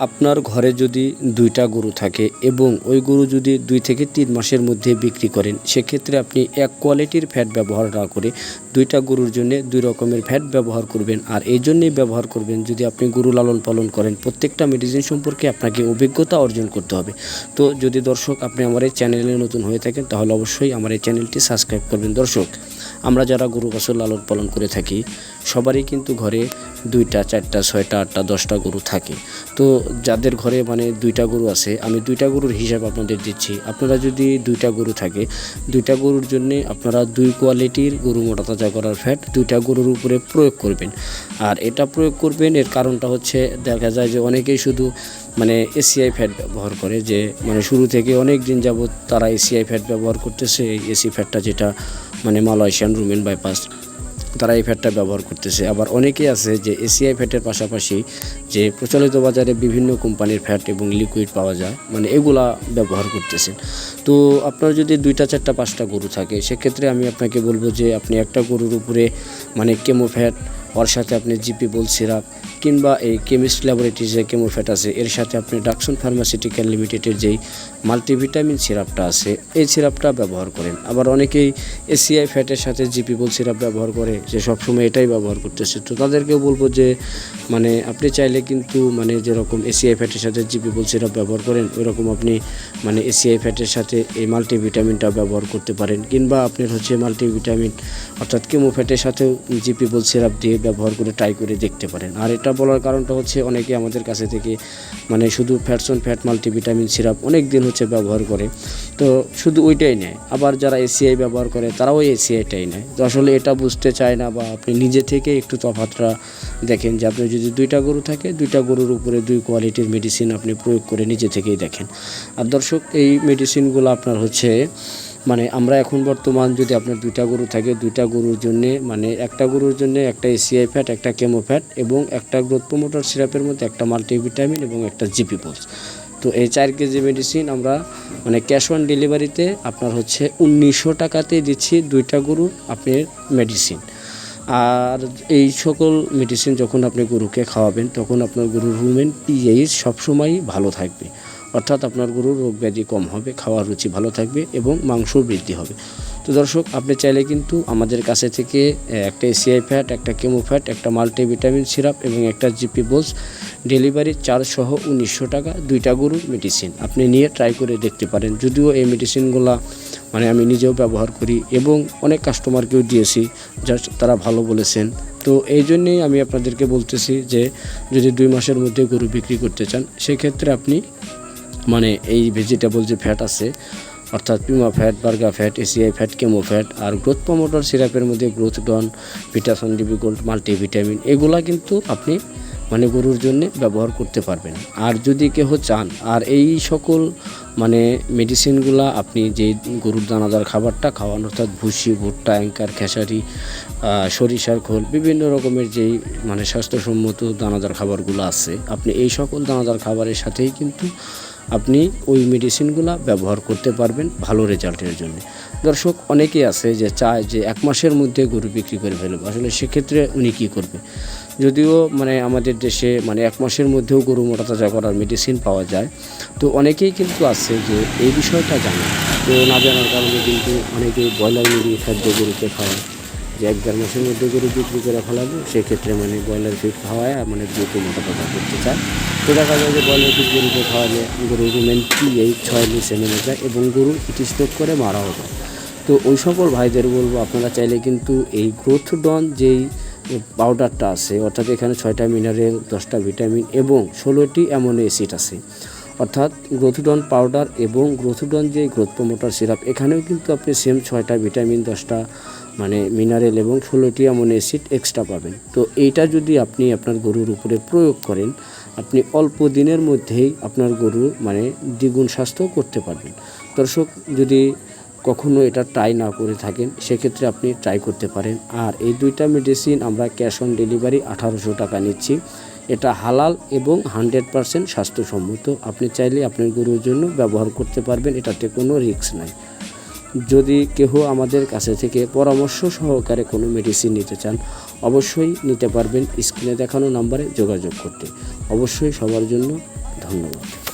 আপনার ঘরে যদি দুইটা গরু থাকে এবং ওই গরু যদি দুই থেকে তিন মাসের মধ্যে বিক্রি করেন, সেক্ষেত্রে আপনি এক কোয়ালিটির ফ্যাট ব্যবহার না করে দুইটা গরুর জন্য দুই রকমের ফ্যাট ব্যবহার করবেন। আর এই জন্যেই ব্যবহার করবেন যদি আপনি গরু লালন পালন করেন, প্রত্যেকটা মেডিসিন সম্পর্কে আপনাকে অভিজ্ঞতা অর্জন করতে হবে। তো যদি দর্শক আপনি আমার এই চ্যানেলে নতুন হয়ে থাকেন, তাহলে অবশ্যই আমার এই চ্যানেলটি সাবস্ক্রাইব করবেন। দর্শক আমরা যারা গরু বছর লালন পালন করে থাকি, সবারই কিন্তু ঘরে দুইটা, চারটা, ছয়টা, আটটা, দশটা গরু থাকে। তো যাদের ঘরে মানে দুইটা গরু আছে, আমি দুইটা গরুর হিসাব আপনাদের দিচ্ছি। আপনারা যদি দুইটা গরু থাকে, দুইটা গরুর জন্য আপনারা দুই কোয়ালিটির গরু মোটা তাজা করার ফ্যাট দুইটা গরুর উপরে প্রয়োগ করবেন। আর এটা প্রয়োগ করবেন, এর কারণটা হচ্ছে দেখা যায় যে অনেকেই শুধু মানে এসিআই ফ্যাট ব্যবহার করে যে মানে শুরু থেকে অনেক দিন যাবত তারা এসিআই ফ্যাট ব্যবহার করতেছে, এই এসি ফ্যাটটা যেটা মানে মালয়েশিয়ান রুমেন বাইপাস তারা এই ফ্যাটটা ব্যবহার করতেছে। আবার অনেকেই আছে যে এসিআই ফ্যাটের পাশাপাশি যে প্রচলিত বাজারে বিভিন্ন কোম্পানির ফ্যাট এবং লিকুইড পাওয়া যায় মানে এগুলা ব্যবহার করতেছেন। তো আপনার যদি দুইটা, চারটা, পাঁচটা গরু থাকে, সেক্ষেত্রে আমি আপনাকে বলব যে আপনি একটা গরুর উপরে মানে কেমো ফ্যাট ওর সাথে আপনি জিপি বল সিরাপ কিংবা এই কেমিস্ট ল্যাবরেটরির যে কেমোফ্যাট আছে, এর সাথে আপনি ডাকসন ফার্মাসিউটিক্যাল লিমিটেডের যেই মাল্টিভিটামিন সিরাপটা আছে, এই সিরাপটা ব্যবহার করেন। আবার অনেকেই এসিআই ফ্যাটের সাথে জিপি বল সিরাপ ব্যবহার করে, যে সবসময় এটাই ব্যবহার করতেছে। তো তাদেরকেও বলব যে মানে আপনি চাইলে কিন্তু মানে যেরকম এসিআই ফ্যাটের সাথে জিপি বল সিরাপ ব্যবহার করেন, ওইরকম আপনি মানে এসিআই ফ্যাটের সাথে এই মাল্টিভিটামিনটা ব্যবহার করতে পারেন। কিংবা আপনার হচ্ছে মাল্টিভিটামিন, অর্থাৎ কেমোফ্যাটের সাথেও জিপি বল সিরাপ দিয়ে ব্যবহার করে ট্রাই করে দেখতে পারেন। আর এটা বলার কারণটা হচ্ছে অনেকে আমাদের কাছে থেকে মানে শুধু ফ্যাটসন ফ্যাট মাল্টিভিটামিন সিরাপ অনেক দিন হচ্ছে ব্যবহার করে। তো শুধু ওইটাই নেয়। আবার যারা এসিআই ব্যবহার করে, তারাও এসিআইটাই নেয়। তো আসলে এটা বুঝতে চায় না বা আপনি নিজে থেকে একটু তফাতটা দেখেন যে আপনি যদি দুইটা গরু থাকে, দুইটা গরুর উপরে দুই কোয়ালিটির মেডিসিন আপনি প্রয়োগ করে নিজে থেকেই দেখেন। আর দর্শক, এই মেডিসিনগুলো আপনার হচ্ছে মানে আমরা এখন বর্তমান যদি আপনার দুইটা গরু থাকে, দুইটা গরুর জন্য মানে একটা গরুর জন্য একটা এসিআই ফ্যাট, একটা কেমো ফ্যাট এবং একটা গ্রোথ প্রোমোটার সিরাপের মধ্যে একটা মাল্টিভিটামিন এবং একটা জিপি পোলস। তো এই চার কেজি মেডিসিন আমরা মানে ক্যাশ অন ডেলিভারিতে আপনার হচ্ছে উনিশশো টাকাতে দিচ্ছি দুইটা গরুর আপনার মেডিসিন। আর এই সকল মেডিসিন যখন আপনি গরুকে খাওয়াবেন, তখন আপনার গরুর রুমেন পিএইচ সবসময়ই ভালো থাকবে। অর্থাৎ আপনার গরুর রোগ ব্যাধি কম হবে, খাওয়ার রুচি ভালো থাকবে এবং মাংস বৃদ্ধি হবে। তো দর্শক, আপনি চাইলে কিন্তু আমাদের কাছে থেকে একটা এসিআই ফ্যাট একটা কেমো ফ্যাট একটা মাল্টিভিটামিন সিরাপ এবং একটা জিপি বোলস ডেলিভারি চার্জ সহ উনিশশো টাকা, দুইটা গরুর মেডিসিন আপনি নিয়ে ট্রাই করে দেখতে পারেন। যদিও এই মেডিসিনগুলা মানে আমি নিজেও ব্যবহার করি এবং অনেক কাস্টমারকেও দিয়েছি, যা তারা ভালো বলেছেন। তো এই জন্যেই আমি আপনাদেরকে বলতেছি যে, যদি দুই মাসের মধ্যে গরু বিক্রি করতে চান, সেক্ষেত্রে আপনি মানে এই ভেজিটেবল যে ফ্যাট আছে, অর্থাৎ পিমা fat Barga fat ACI fat Chemo fat আর গ্রোথ প্রমোটর সিরাপের মধ্যে গ্রোথ ডন ভিটাসন ডিবি গোল্ড মাল্টিভিটামিন এগুলা কিন্তু আপনি মানে গরুর জন্য ব্যবহার করতে পারবেন। আর যদি কেহ চান, আর এই সকল মানে মেডিসিনগুলা আপনি যে গরুর দানাদার খাবারটা খাওয়ান, অর্থাৎ ভুসি, ভুট্টা অ্যাঙ্কার খেসারি সরিষার খোল, বিভিন্ন রকমের যেই মানে স্বাস্থ্যসম্মত দানাদার খাবারগুলো আছে, আপনি এই সকল দানাদার খাবারের সাথেই কিন্তু আপনি ওই মেডিসিনগুলো ব্যবহার করতে পারবেন ভালো রেজাল্টের জন্য। দর্শক, অনেকেই আছে যে চায় যে এক মাসের মধ্যে গরু বিক্রি করে ফেলবে আসলে সেক্ষেত্রে উনি কী করবে? যদিও মানে আমাদের দেশে মানে এক মাসের মধ্যেও গরু মোটা তাজা করার মেডিসিন পাওয়া যায়। তো অনেকেই কিন্তু আছে যে এই বিষয়টা জানে। তো না জানার কারণে কিন্তু অনেকেই ব্রয়লার মুরগি খাদ্য গরুকে খাওয়ায়। যে এক দেড় মাসের মধ্যে গরু বিক্রি করে ফেলাবো, সেক্ষেত্রে মানে ব্রয়লার ফিট খাওয়ায় মানে দ্রুত মোটা তাজা করতে চায়। তো দেখা যায় যে ব্রয়লার ফিট গরুকে খাওয়ালে গরু রুমেন পি এই ছয় লিসে নেমে যায় এবং গরু ইটিস্টোক করে মারাও যায়। তো ওই সকল ভাইদের বলব, আপনারা চাইলে কিন্তু এই গ্রোথ ডন যেই পাউডারটা আছে, অর্থাৎ এখানে ছয়টা মিনারেল দশটা ভিটামিন এবং ষোলোটি অ্যামোনো অ্যাসিড আছে, অর্থাৎ গ্রোথুডন পাউডার এবং গ্রোথুডন যে গ্রোথ প্রমোটার সিরাপ এখানেও কিন্তু আপনি সেম ছয়টা ভিটামিন দশটা মানে মিনারেল এবং ষোলোটি অ্যামোনো অ্যাসিড এক্সট্রা পাবেন। তো এইটা যদি আপনি আপনার গরুর উপরে প্রয়োগ করেন, আপনি অল্প দিনের মধ্যেই আপনার গরু মানে দ্বিগুণ স্বাস্থ্য করতে পারবেন। দর্শক, যদি কখনো এটা ট্রাই না করে থাকেন, সেক্ষেত্রে আপনি ট্রাই করতে পারেন। আর এই দুইটা মেডিসিন আমরা ক্যাশ অন ডেলিভারি আঠারোশো টাকা নিচ্ছি। এটা হালাল এবং হান্ড্রেড পারসেন্ট স্বাস্থ্যসম্মত। আপনি চাইলে আপনার গরুর জন্য ব্যবহার করতে পারবেন, এটাতে কোনো রিস্ক নাই। যদি কেহ আমাদের কাছে থেকে পরামর্শ সহকারে কোনো মেডিসিন নিতে চান, অবশ্যই নিতে পারবেন। স্ক্রিনে দেখানো নাম্বারে যোগাযোগ করতে। অবশ্যই সবার জন্য ধন্যবাদ।